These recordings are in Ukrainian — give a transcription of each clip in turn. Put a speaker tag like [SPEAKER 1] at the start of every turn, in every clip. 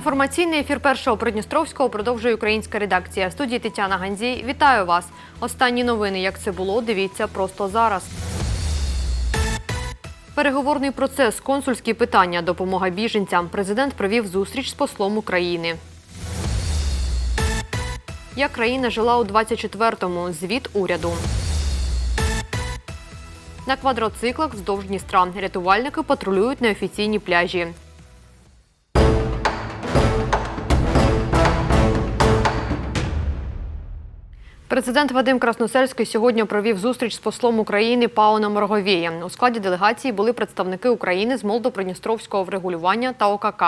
[SPEAKER 1] Інформаційний ефір першого Придністровського продовжує українська редакція. В студії Тетяна Гандзій. Вітаю вас. Останні новини, як це було, дивіться просто зараз. Переговорний процес, консульські питання, допомога біженцям. Президент провів зустріч з послом України. Як країна жила у 24-му? Звіт уряду. На квадроциклах вздовж Дністра рятувальники патрулюють неофіційні пляжі. Президент Вадим Красносельський сьогодні провів зустріч з послом України Пауном Морговієм. У складі делегації були представники України з Молдопридністровського врегулювання та ОКК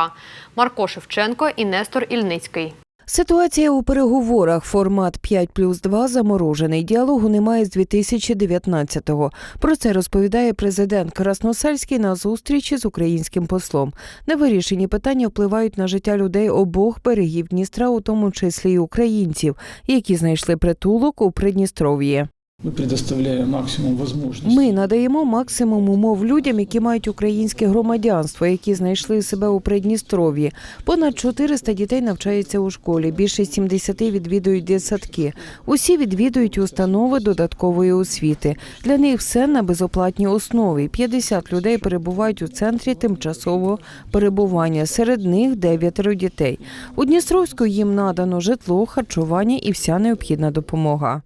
[SPEAKER 1] Марко Шевченко і Нестор Ільницький.
[SPEAKER 2] Ситуація у переговорах формат 5 плюс 2 заморожений. Діалогу немає з 2019-го. Про це розповідає президент Красносельський на зустрічі з українським послом. Невирішені питання впливають на життя людей обох берегів Дністра, у тому числі й українців, які знайшли притулок у Придністров'ї.
[SPEAKER 3] Мы предоставляем максимум возможностей.
[SPEAKER 2] Ми надаємо максимум умов людям, які мають українське громадянство, які знайшли себе у Придністров'ї. Понад 400 дітей навчаються у школі. Більше 70 відвідують дитсадки. Усі відвідують установи додаткової освіти. Для них все на безоплатній основі. 50 людей перебувають у центрі тимчасового перебування. Серед них дев'ятеро дітей. У Дністровську їм надано житло, харчування і вся необхідна допомога.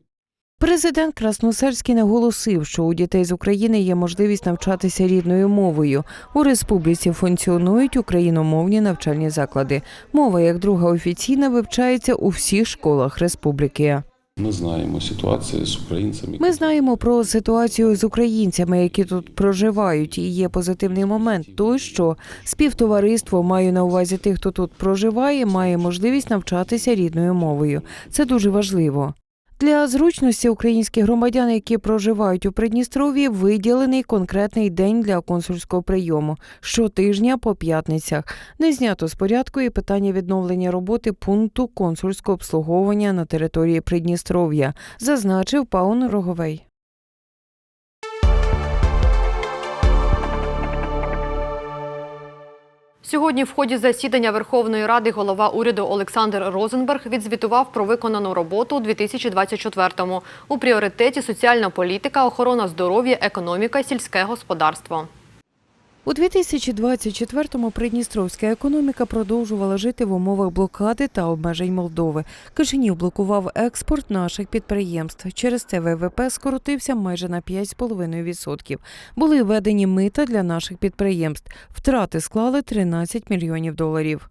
[SPEAKER 2] Президент Красносельський наголосив, що у дітей з України є можливість навчатися рідною мовою. У республіці функціонують україномовні навчальні заклади. Мова як друга офіційна вивчається у всіх школах республіки.
[SPEAKER 4] Ми знаємо ситуацію з українцями.
[SPEAKER 2] Ми знаємо про ситуацію з українцями, які тут проживають. І є позитивний момент той, що співтовариство маю на увазі тих, хто тут проживає, має можливість навчатися рідною мовою. Це дуже важливо. Для зручності українських громадян, які проживають у Придністров'ї, виділений конкретний день для консульського прийому щотижня по п'ятницях. Не знято з порядку і питання відновлення роботи пункту консульського обслуговування на території Придністров'я, зазначив Паун Роговей.
[SPEAKER 1] Сьогодні в ході засідання Верховної Ради голова уряду Олександр Розенберг відзвітував про виконану роботу у 2024-му. У пріоритеті соціальна політика, охорона здоров'я, економіка, сільське господарство.
[SPEAKER 2] У 2024-му придністровська економіка продовжувала жити в умовах блокади та обмежень Молдови. Кишинів блокував експорт наших підприємств. Через це ВВП скоротився майже на 5,5%. Були введені мита для наших підприємств. Втрати склали 13 мільйонів доларів.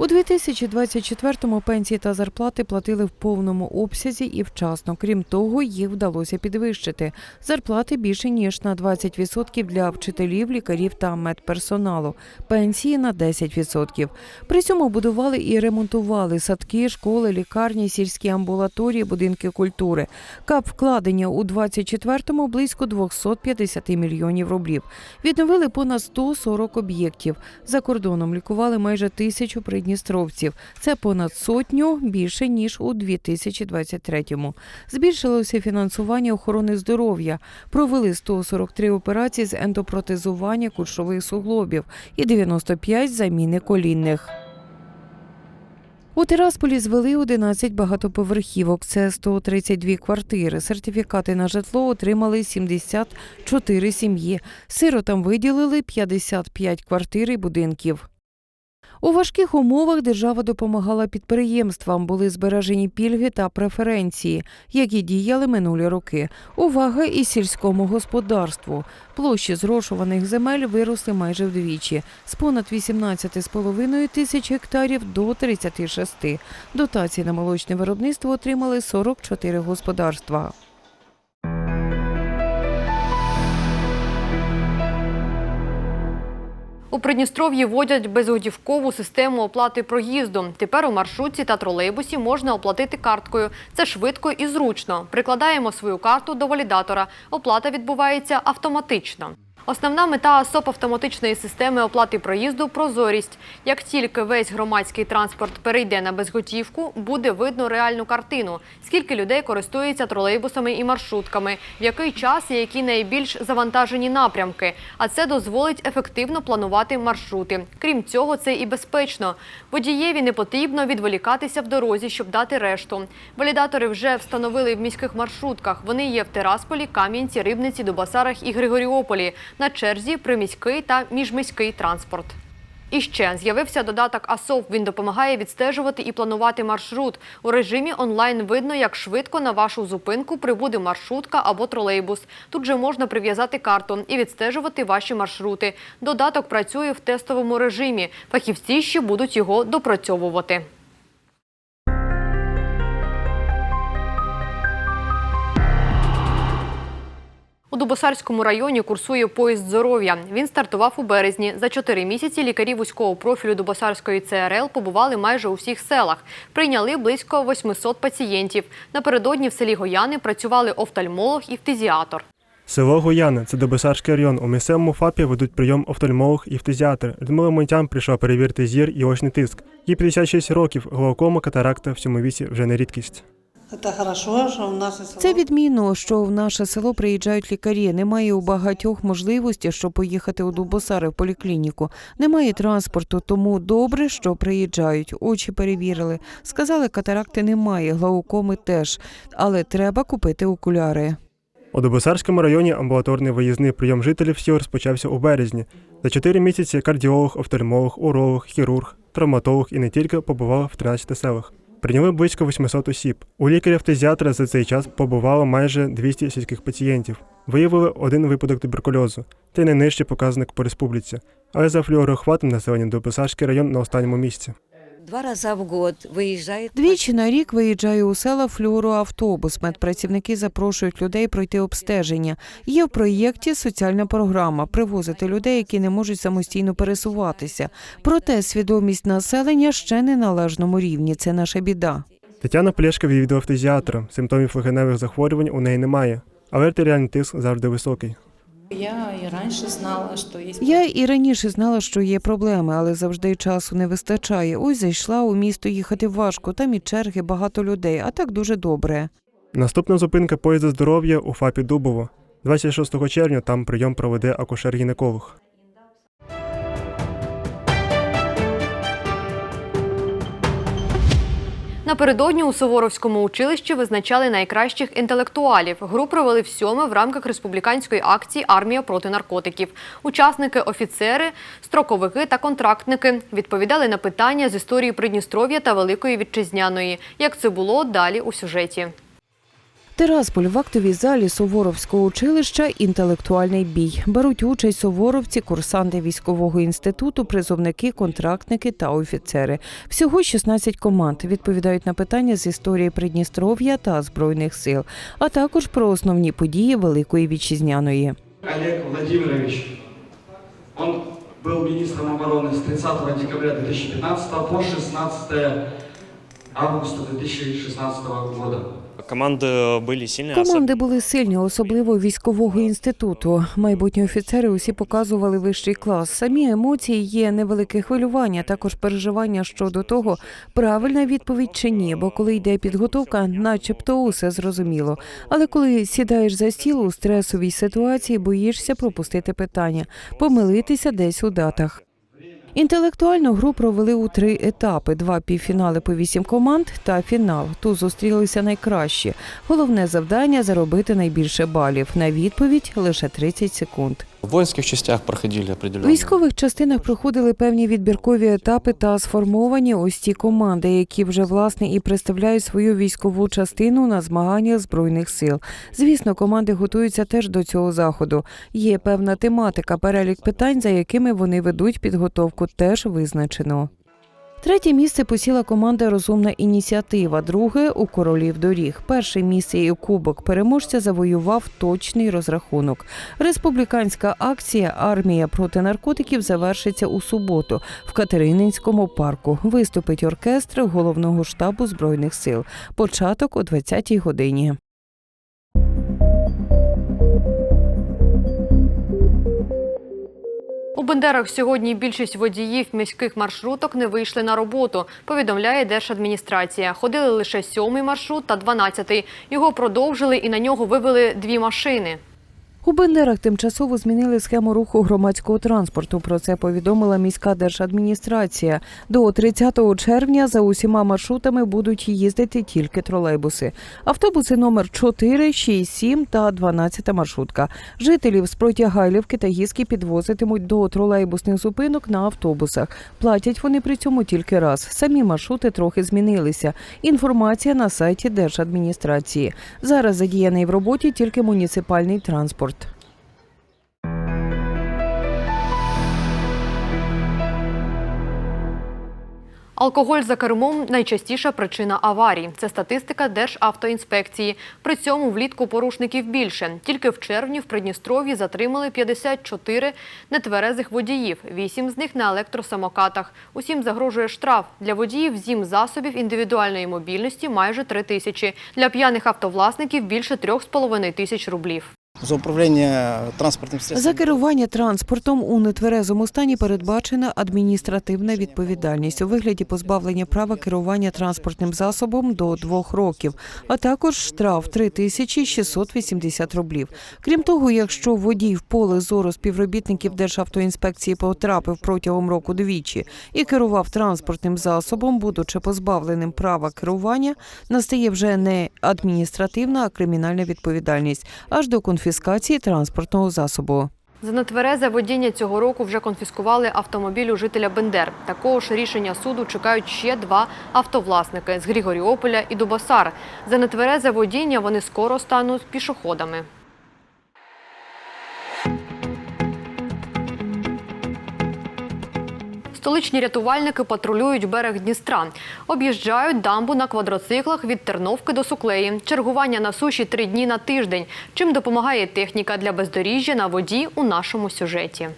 [SPEAKER 2] У 2024-му пенсії та зарплати платили в повному обсязі і вчасно. Крім того, їх вдалося підвищити. Зарплати більше ніж на 20% для вчителів, лікарів та медперсоналу. Пенсії на 10%. При цьому будували і ремонтували садки, школи, лікарні, сільські амбулаторії, будинки культури. Кап вкладення у 24-му близько 250 мільйонів рублів. Відновили понад 140 об'єктів. За кордоном лікували майже тисячу придністровців. Це понад сотню більше ніж у 2023-му. Збільшилося фінансування охорони здоров'я. Провели 143 операції з ендопротезування кульшових суглобів і 95 заміни колінних. У Тирасполі звели 11 багатоповерхівок. Це 132 квартири. Сертифікати на житло отримали 74 сім'ї. Сиротам виділили 55 квартир і будинків. У важких умовах держава допомагала підприємствам, були збережені пільги та преференції, які діяли минулі роки. Увага і сільському господарству. Площі зрошуваних земель виросли майже вдвічі з понад 18,5 тисяч гектарів до 36. Дотації на молочне виробництво отримали 44 господарства.
[SPEAKER 1] У Придністров'ї вводять безготівкову систему оплати проїзду. Тепер у маршрутці та тролейбусі можна оплатити карткою. Це швидко і зручно. Прикладаємо свою карту до валідатора. Оплата відбувається автоматично. Основна мета СОП автоматичної системи оплати проїзду прозорість. Як тільки весь громадський транспорт перейде на безготівку, буде видно реальну картину, скільки людей користується тролейбусами і маршрутками, в який час і які найбільш завантажені напрямки. А це дозволить ефективно планувати маршрути. Крім цього, це і безпечно. Водієві не потрібно відволікатися в дорозі, щоб дати решту. Валідатори вже встановили в міських маршрутках. Вони є в Терасполі, Кам'янці, Рибниці, Дубасарах і Григоріополі. На черзі приміський та міжміський транспорт. І ще з'явився додаток АСОВ. Він допомагає відстежувати і планувати маршрут. У режимі онлайн видно, як швидко на вашу зупинку прибуде маршрутка або тролейбус. Тут же можна прив'язати карту і відстежувати ваші маршрути. Додаток працює в тестовому режимі. Фахівці ще будуть його допрацьовувати. У Дубосарському районі курсує поїзд здоров'я. Він стартував у березні. За чотири місяці лікарі вузького профілю Дубосарської ЦРЛ побували майже у всіх селах. Прийняли близько 800 пацієнтів. Напередодні в селі Гояни працювали офтальмолог і фтизіатор.
[SPEAKER 5] Село Гуяни це Добисарський район. У місцевому ФАПі ведуть прийом офтальмолог і фтизіатр. Людмила Монтян прийшла перевірити зір і очний тиск. Їй 56 років, глаукома, катаракта в цьому віці вже не рідкість.
[SPEAKER 6] Это хорошо, что у нас село.
[SPEAKER 2] Це відмінно, що в наше село приїжджають лікарі. Немає у багатьох можливості, щоб поїхати у Дубосари в поліклініку. Немає транспорту, тому добре, що приїжджають. Очі перевірили. Сказали, катаракти немає, глаукоми теж, але треба купити окуляри.
[SPEAKER 5] У Добисарському районі амбулаторний виїзний прийом жителів сіл розпочався у березні. За 4 місяці кардіолог, офтальмолог, уролог, хірург, травматолог і не тільки побували в 13 селах. Прийняли близько 800 осіб. У лікаря-фтезіатра за цей час побувало майже 200 сільських пацієнтів. Виявили один випадок туберкульозу, це найнижчий показник по республіці. Але за флюорохватом населення Добисарський район на останньому місці.
[SPEAKER 7] Два раза в год выезжает.
[SPEAKER 2] Двічі на рік виїжджає у села флюороавтобус. Медпрацівники запрошують людей пройти обстеження. Є в проєкті соціальна програма привозити людей, які не можуть самостійно пересуватися. Проте свідомість населення ще не належному рівні. Це наша біда.
[SPEAKER 5] Тетяна Плешка відвідала фтизіатра. Симптомів легеневих захворювань у неї немає, але артеріальний тиск завжди високий.
[SPEAKER 6] Я і раніше знала, що є...
[SPEAKER 2] Я і раніше знала, що є проблеми, але завжди часу не вистачає. Ось зайшла у місто їхати важко. Там і черги, багато людей, а так дуже добре.
[SPEAKER 5] Наступна зупинка поїзда здоров'я у ФАПі Дубово. 26 червня там прийом проведе акушер-гінеколог.
[SPEAKER 1] Напередодні у Суворовському училищі визначали найкращих інтелектуалів. Гру провели в сьоме в рамках республіканської акції Армія проти наркотиків. Учасники, офіцери, строковики та контрактники відповідали на питання з історії Придністров'я та Великої Вітчизняної. Як це було далі у сюжеті?
[SPEAKER 2] Тирасполь в актовій залі Суворовського училища інтелектуальний бій. Беруть участь суворовці, курсанти військового інституту, призовники, контрактники та офіцери. Всього 16 команд відповідають на питання з історії Придністров'я та збройних сил, а також про основні події Великої вітчизняної.
[SPEAKER 8] Олег Владимирович. Он был министром обороны с 30 декабря 2015 по 16 августа 2016 года.
[SPEAKER 9] Команды были сильные.
[SPEAKER 2] Команди були сильні, особливо військового інституту. Майбутні офіцери усі показували вищий клас. Самі емоції є невелике хвилювання, також переживання щодо того, правильна відповідь чи ні. Бо коли йде підготовка, начебто усе зрозуміло. Але коли сідаєш за стіл у стресовій ситуації, боїшся пропустити питання, помилитися десь у датах. Інтелектуальну гру провели у три етапи: два півфінали по вісім команд та фінал. Тут зустрілися найкращі. Головне завдання заробити найбільше балів. На відповідь лише 30 секунд.
[SPEAKER 4] В воинских частях проходили
[SPEAKER 2] В військових частинах проходили певні відбіркові етапи та сформовані ось ті команди, які вже власне і представляють свою військову частину на змаганнях збройних сил. Звісно, команди готуються теж до цього заходу. Є певна тематика, перелік питань, за якими вони ведуть підготовку, теж визначено. Третє місце посіла команда Розумна ініціатива. Друге у королів доріг. Перше місце і кубок переможця завоював точний розрахунок. Республіканська акція Армія проти наркотиків завершиться у суботу в Катерининському парку. Виступить оркестр головного штабу збройних сил. Початок о 20-й годині.
[SPEAKER 1] Бендерах сьогодні більшість водіїв міських маршруток не вийшли на роботу, повідомляє Держадміністрація. Ходили лише сьомий маршрут та дванадцятий. Його продовжили і на нього вивели дві машини.
[SPEAKER 2] У Бендерах тимчасово змінили схему руху громадського транспорту. Про це повідомила міська держадміністрація. До 30 червня за усіма маршрутами будуть їздити тільки тролейбуси. Автобуси номер 4, 6, 7 та 12 маршрутка. Жителів з Протягайлівки та Гіски підвозитимуть до тролейбусних зупинок на автобусах. Платять вони при цьому тільки раз. Самі маршрути трохи змінилися. Інформація на сайті держадміністрації. Зараз задіяний в роботі тільки муніципальний транспорт.
[SPEAKER 1] Алкоголь за кермом найчастіша причина аварій. Це статистика Державтоінспекції. При цьому влітку порушників більше. Тільки в червні в Придністров'ї затримали 54 нетверезих водіїв. Вісім з них на електросамокатах. Усім загрожує штраф. Для водіїв зім засобів індивідуальної мобільності майже 3 тисячі. Для п'яних автовласників більше 3,5 тисяч рублів.
[SPEAKER 10] За управління транспортним
[SPEAKER 2] За керування транспортом у нетверезому стані передбачена адміністративна відповідальність у вигляді позбавлення права керування транспортним засобом до двох років, а також штраф 3680 рублів. Крім того, якщо водій в поле зору співробітників Державтоінспекції потрапив протягом року двічі і керував транспортним засобом, будучи позбавленим права керування, настає вже не адміністративна, а кримінальна відповідальність аж до конфіскації транспортного засобу.
[SPEAKER 1] За нетверезе водіння цього року вже конфіскували автомобіль у жителя Бендер. Такого ж рішення суду чекають ще два автовласники з Григоріополя і Дубасар. За нетверезе водіння вони скоро стануть пішоходами. Столичні рятувальники патрулюють берег Дністра. Об'їжджають дамбу на квадроциклах від Терновки до Суклеї. Чергування на суші три дні на тиждень. Чим допомагає техніка для бездоріжжя на воді у нашому сюжеті.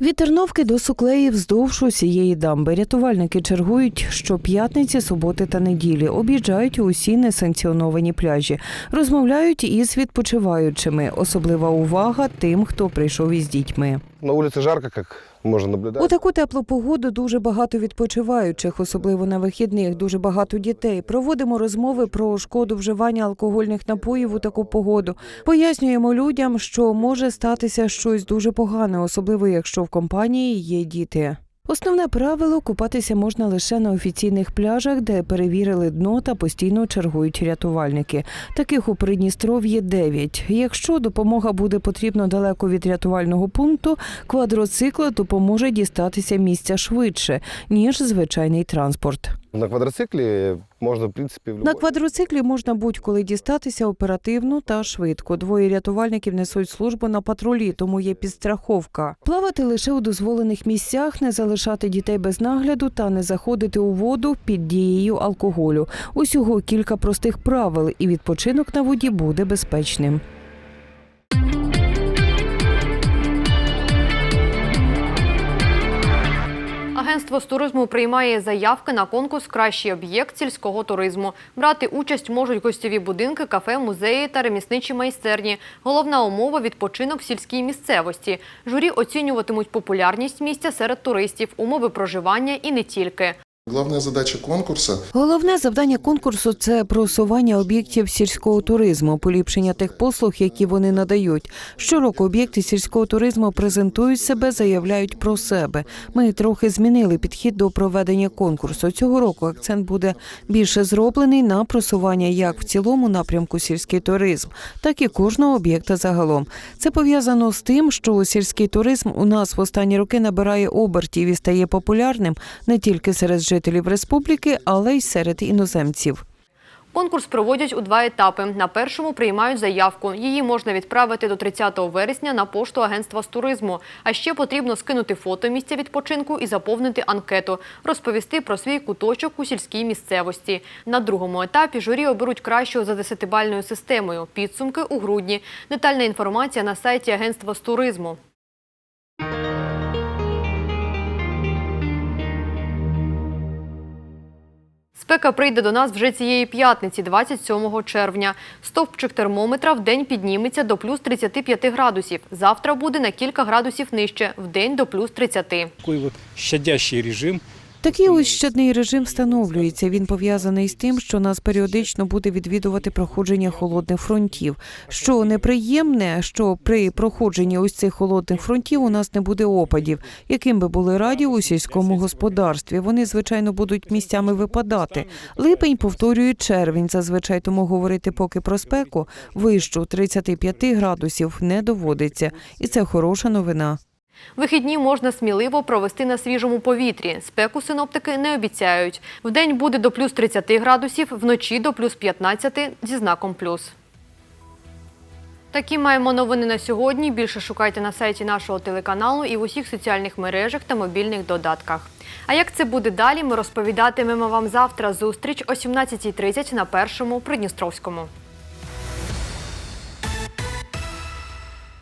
[SPEAKER 2] Від Терновки до Суклеї вздовж усієї дамби рятувальники чергують щоп'ятниці, суботи та неділі, об'їжджають усі несанкціоновані пляжі, розмовляють із відпочиваючими. Особлива увага тим, хто прийшов із дітьми.
[SPEAKER 11] На улице жарко, как можно наблюдать.
[SPEAKER 2] У таку теплу погоду дуже багато відпочиваючих, особливо на вихідних, дуже багато дітей. Проводимо розмови про шкоду вживання алкогольних напоїв у таку погоду. Пояснюємо людям, що може статися щось дуже погане, особливо якщо в компанії є діти. Основне правило купатися можна лише на офіційних пляжах, де перевірили дно та постійно чергують рятувальники. Таких у Придністров'ї 9. Якщо допомога буде потрібна далеко від рятувального пункту, квадроцикла допоможе дістатися місця швидше ніж звичайний транспорт.
[SPEAKER 11] На квадроцикле можно, в принципе, в
[SPEAKER 2] На квадроциклі можна будь-коли дістатися оперативно та швидко. Двоє рятувальників несуть службу на патрулі, тому є підстраховка. Плавати лише у дозволених місцях, не залишати дітей без нагляду та не заходити у воду під дією алкоголю. Усього кілька простих правил, і відпочинок на воді буде безпечним.
[SPEAKER 1] Агентство з туризму приймає заявки на конкурс Кращий об'єкт сільського туризму. Брати участь можуть гостєві будинки, кафе, музеї та ремісничі майстерні. Головна умова відпочинок в сільській місцевості. Журі оцінюватимуть популярність місця серед туристів, умови проживання і не тільки.
[SPEAKER 12] Главная задача конкурса
[SPEAKER 2] Головне завдання конкурсу це просування об'єктів сільського туризму, поліпшення тих послуг, які вони надають. Щороку об'єкти сільського туризму презентують себе, заявляють про себе. Ми трохи змінили підхід до проведення конкурсу. Цього року акцент буде більше зроблений на просування як в цілому напрямку сільський туризм, так і кожного об'єкта загалом. Це пов'язано з тим, що сільський туризм у нас в останні роки набирає обертів і стає популярним не тільки серед жителів республіки, але й серед іноземців.
[SPEAKER 1] Конкурс проводять у два етапи. На першому приймають заявку. Її можна відправити до 30 вересня на пошту агентства з туризму. А ще потрібно скинути фото місця відпочинку і заповнити анкету, розповісти про свій куточок у сільській місцевості. На другому етапі журі оберуть кращого за десятибальною системою. Підсумки у грудні. Детальна інформація на сайті агентства з туризму. Спека прийде до нас вже цієї п'ятниці, 27 червня. Стовпчик термометра в день підніметься до плюс 35 градусів. Завтра буде на кілька градусів нижче, в день до плюс 30.
[SPEAKER 13] Такий щадящий режим.
[SPEAKER 2] Такий ось щадний режим встановлюється. Він пов'язаний з тим, що нас періодично буде відвідувати проходження холодних фронтів. Що неприємне, що при проходженні ось цих холодних фронтів у нас не буде опадів, яким би були раді у сільському господарстві. Вони звичайно будуть місцями випадати. Липень повторює червень. Зазвичай тому говорити поки про спеку вищу 35 градусів не доводиться, і це хороша новина.
[SPEAKER 1] Вихідні можна сміливо провести на свіжому повітрі. Спеку синоптики не обіцяють. Вдень буде до плюс 30 градусів, вночі до плюс 15 зі знаком плюс. Такі маємо новини на сьогодні. Більше шукайте на сайті нашого телеканалу і в усіх соціальних мережах та мобільних додатках. А як це буде далі, ми розповідатимемо вам завтра. Зустріч о 17.30 на першому Придністровському.